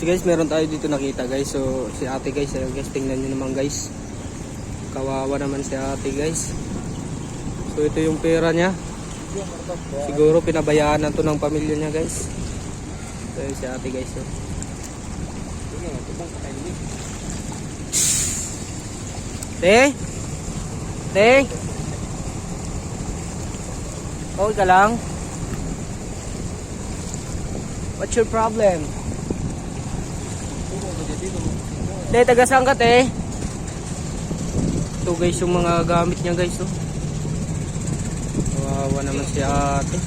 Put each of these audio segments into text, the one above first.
So guys, meron tayo dito nakita guys. So si ate guys, ayun guys, tingnan nyo naman guys. Kawawa naman si ate guys. So ito yung pera niya. Siguro pinabayaan na to ng pamilya niya guys. So yun si ate guys. Oh. Te? Te? Okay ka lang? What's your problem? Te, taga saan ka, te? Ito guys, yung mga gamit niya guys, oh. Kawawa naman si ate.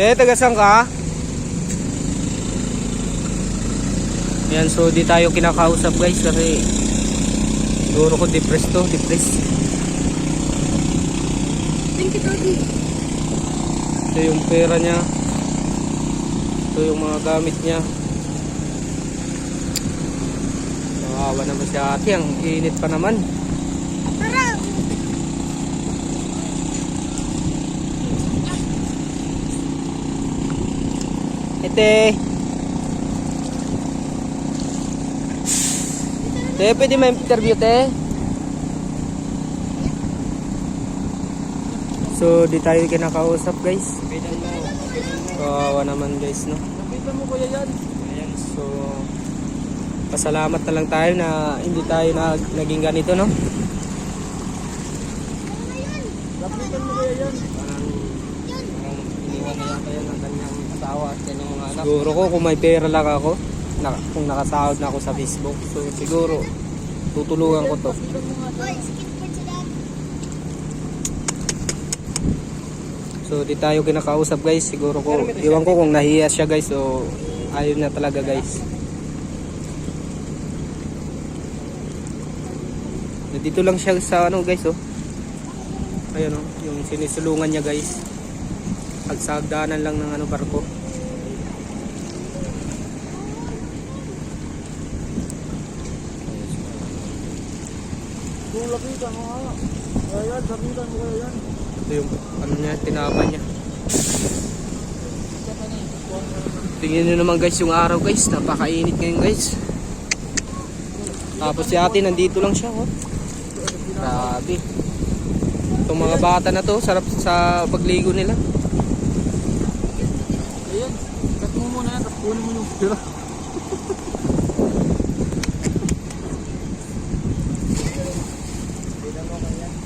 Te, taga saan ka? Yan, so di tayo kinakausap guys kasi siguro ko depressed to, depressed. Thank you, Daddy. Ito yung pera niya. Ito yung mga gamit niya. Nawawa naman si ate. Ang init pa naman. Ete. Te, pwede ma-interview, te? So, di tayo kinakausap, guys. Kawawa naman, guys, no? Nakita mo kuya yan? Ayan, so pasalamat na lang tayo na hindi tayo na, naging ganito, no? Lapitan mo kuya yan? Parang, parang iniwan na yata yan ng kanyang asawa at kanyang mga anak. Siguro ko kung may pera lang ako, na, kung nakasahod na ako sa Facebook, so siguro tutulungan ko to. Boy, So di tayo kinakausap guys, siguro ko, iwan ko kung nahiya siya guys, so ayaw niya talaga guys. Dito lang siya sa ano guys oh. Ayun oh, yung sinisulungan niya guys. Pagsagdanan lang ng ano barko. Kung lapitan mo nga. Kuya yan, lapitan mo yan. Ito yung ano niya, tinapa niya. Tingnan nyo naman guys yung araw guys, napakainit ngayon guys. Tapos si ate nandito lang siya oh. Grabe. Itong mga bata na to, sarap sa pagligo nila. Ayan. Cut mo muna yan, kunin mo yung pira.